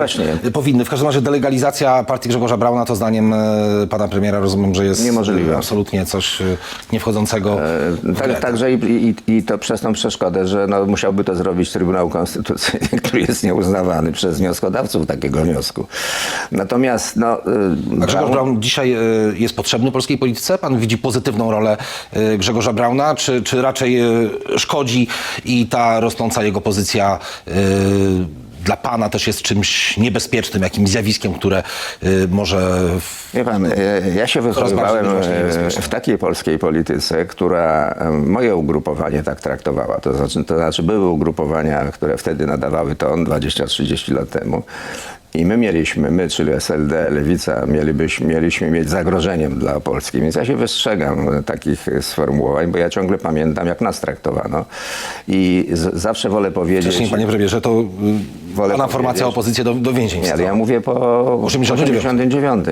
Właśnie. Powinny. W każdym razie delegalizacja partii Grzegorza Brauna to zdaniem e, pana premiera rozumiem, że jest Niemożliwe. e, absolutnie coś e, niewchodzącego w Tak, także i, i, i to przez tą przeszkodę, że no, musiałby to zrobić Trybunał Konstytucyjny, który jest nieuznawany przez wnioskodawców takiego wniosku. Natomiast no, y, A Grzegorz Braun- Braun dzisiaj e, jest potrzebny polskiej polityce? Pan widzi pozytywną rolę e, Grzegorza Brauna, czy, czy raczej e, szkodzi i ta rosnąca jego pozycja e, dla pana też jest czymś niebezpiecznym, jakimś zjawiskiem, które e, może w Wie pan, ja się wychowywałem e, w takiej polskiej polityce, która e, moje ugrupowanie tak traktowała. To znaczy, to znaczy były ugrupowania, które wtedy nadawały ton 20-30 lat temu. I my mieliśmy, my, czyli SLD, Lewica, mielibyśmy, mieliśmy mieć zagrożeniem dla Polski. Więc ja się wystrzegam takich sformułowań, bo ja ciągle pamiętam, jak nas traktowano. I z, zawsze wolę powiedzieć... wcześniej, panie premierze, to e, Wolę pana formacja opozycję do, do więzień Nie, ja mówię po 89. 89.